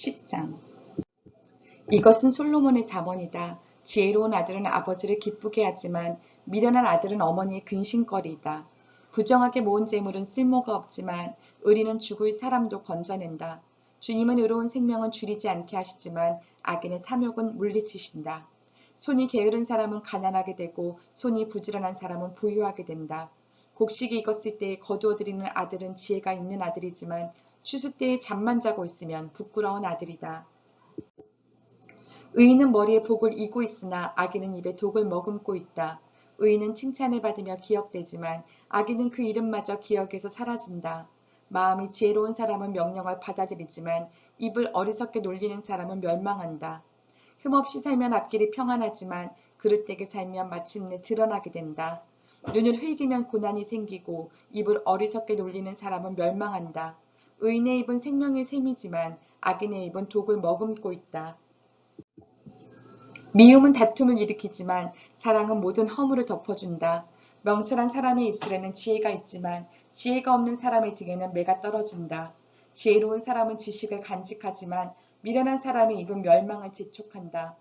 10장 이것은 솔로몬의 자언이다. 지혜로운 아들은 아버지를 기쁘게 하지만 미련한 아들은 어머니의 근심거리이다. 부정하게 모은 재물은 쓸모가 없지만 의리는 죽을 사람도 건져낸다. 주님은 의로운 생명은 줄이지 않게 하시지만 악인의 탐욕은 물리치신다. 손이 게으른 사람은 가난하게 되고 손이 부지런한 사람은 부유하게 된다. 곡식이 익었을 때에 거두어들이는 아들은 지혜가 있는 아들이지만 추수 때에 잠만 자고 있으면 부끄러운 아들이다. 의인은 머리에 복을 이고 있으나 악인은 입에 독을 머금고 있다. 의인은 칭찬을 받으며 기억되지만 악인은 그 이름마저 기억에서 사라진다. 마음이 지혜로운 사람은 명령을 받아들이지만 입을 어리석게 놀리는 사람은 멸망한다. 흠없이 살면 앞길이 평안하지만 그릇되게 살면 마침내 드러나게 된다. 눈을 흘기면 고난이 생기고 입을 어리석게 놀리는 사람은 멸망한다. 의인의 입은 생명의 셈이지만 악인의 입은 독을 머금고 있다. 미움은 다툼을 일으키지만 사랑은 모든 허물을 덮어준다. 명철한 사람의 입술에는 지혜가 있지만 지혜가 없는 사람의 등에는 매가 떨어진다. 지혜로운 사람은 지식을 간직하지만 미련한 사람의 입은 멸망을 재촉한다.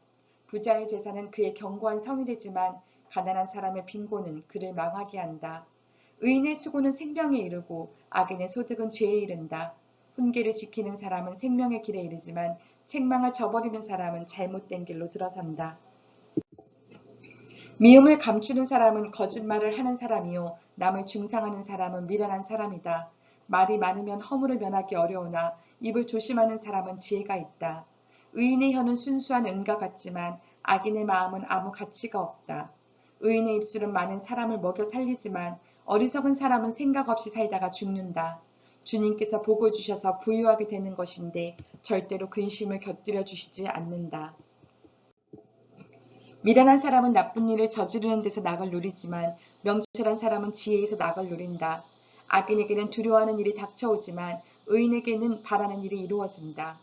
부자의 재산은 그의 견고한 성이 되지만 가난한 사람의 빈곤은 그를 망하게 한다. 의인의 수고는 생명에 이르고 악인의 소득은 죄에 이른다. 훈계를 지키는 사람은 생명의 길에 이르지만 책망을 저버리는 사람은 잘못된 길로 들어선다. 미움을 감추는 사람은 거짓말을 하는 사람이요 남을 중상하는 사람은 미련한 사람이다. 말이 많으면 허물을 면하기 어려우나 입을 조심하는 사람은 지혜가 있다. 의인의 혀는 순수한 은과 같지만 악인의 마음은 아무 가치가 없다. 의인의 입술은 많은 사람을 먹여 살리지만 어리석은 사람은 생각 없이 살다가 죽는다. 주님께서 복을 주셔서 부유하게 되는 것인데 절대로 근심을 곁들여 주시지 않는다. 미련한 사람은 나쁜 일을 저지르는 데서 낙을 누리지만 명철한 사람은 지혜에서 낙을 누린다. 악인에게는 두려워하는 일이 닥쳐오지만 의인에게는 바라는 일이 이루어진다.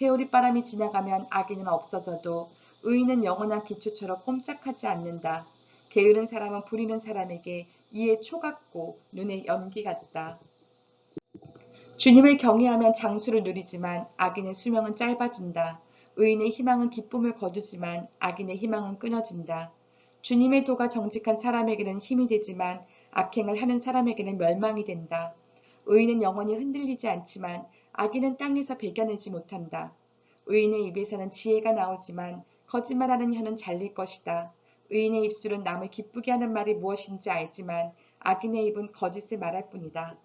회오리 바람이 지나가면 악인은 없어져도 의인은 영원한 기초처럼 꼼짝하지 않는다. 게으른 사람은 부리는 사람에게 이에 초 같고 눈에 연기 같다. 주님을 경외하면 장수를 누리지만 악인의 수명은 짧아진다. 의인의 희망은 기쁨을 거두지만 악인의 희망은 끊어진다. 주님의 도가 정직한 사람에게는 힘이 되지만 악행을 하는 사람에게는 멸망이 된다. 의인은 영원히 흔들리지 않지만 악인은 땅에서 배겨내지 못한다. 의인의 입에서는 지혜가 나오지만 거짓말하는 혀는 잘릴 것이다. 의인의 입술은 남을 기쁘게 하는 말이 무엇인지 알지만 악인의 입은 거짓을 말할 뿐이다.